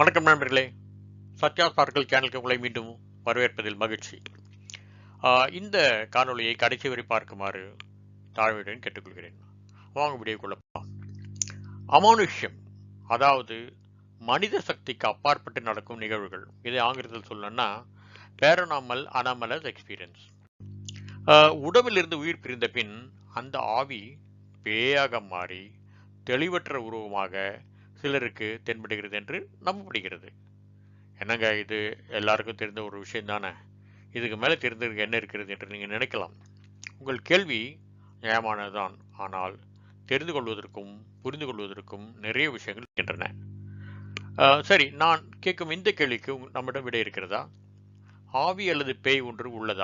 வணக்கம் நண்பர்களே. சத்யா ஸ்பார்க்கல் சேனலுக்கு உங்களை மீண்டும் வரவேற்பதில் மகிழ்ச்சி. இந்த காணொலியை கடைசி வரை பார்க்குமாறு தாழ்மையுடன் கேட்டுக்கொள்கிறேன். வாங்க வீடியோக்குள்ள போலாம் அமானுஷ்யம் அதாவது மனித சக்திக்கு அப்பாற்பட்டு நடக்கும் நிகழ்வுகள். இதை ஆங்கிலத்தில் சொல்லணும்னா பேரனாமல் அனாமலஸ் எக்ஸ்பீரியன்ஸ் உடவிலிருந்து உயிர் பிரிந்த பின் அந்த ஆவி பேயாக மாறி தெளிவற்ற உருவமாக சிலருக்கு தென்படுகிறது என்று நம்பப்படுகிறது. என்னங்க இது? எல்லாருக்கும் தெரிந்த ஒரு விஷயம் தானே? இதுக்கு மேலே தெரிந்ததுக்கு என்ன இருக்கிறது என்று நீங்கள் நினைக்கலாம். உங்கள் கேள்வி நியாயமானதுதான். ஆனால் தெரிந்து கொள்வதற்கும் புரிந்து கொள்வதற்கும் நிறைய விஷயங்கள் இருக்கின்றன. சரி நான் கேட்கும் இந்த கேள்விக்கு நம்மிடம் விடை இருக்கிறதா? ஆவி அல்லது பேய் ஒன்று உள்ளதா?